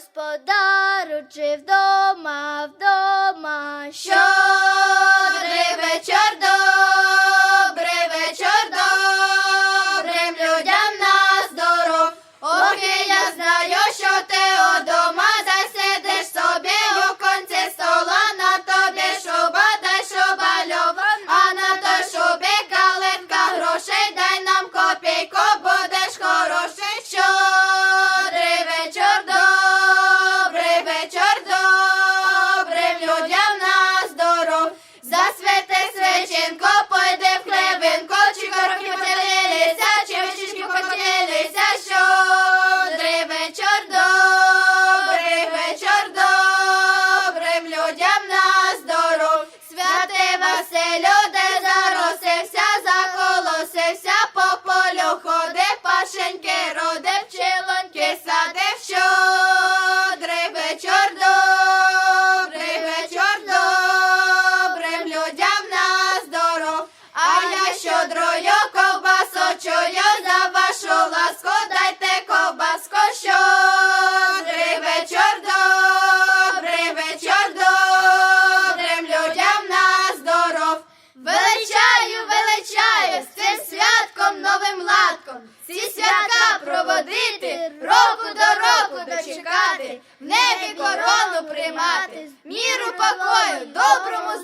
господару, чи вдома, вдома, що Свечінко, пойди в хлебинку, чи корки поділилися, чи вечічки поділилися, щодрий вечір, добрий вечір, добрим людям на здоров. Святий Василю, де заросився, заколосився, по полю ходив, пашеньки родив, пчелоньки садив, щодрий вечір, Щедрою ковбасочою за вашу ласку дайте ковбаску, щодрий вечір, добрий вечір, добрим людям на здоров. Величаю, величаю з цим святком новим ладком. Ці свята проводити, року до року дочекати, в небі корону приймати, міру покою, доброму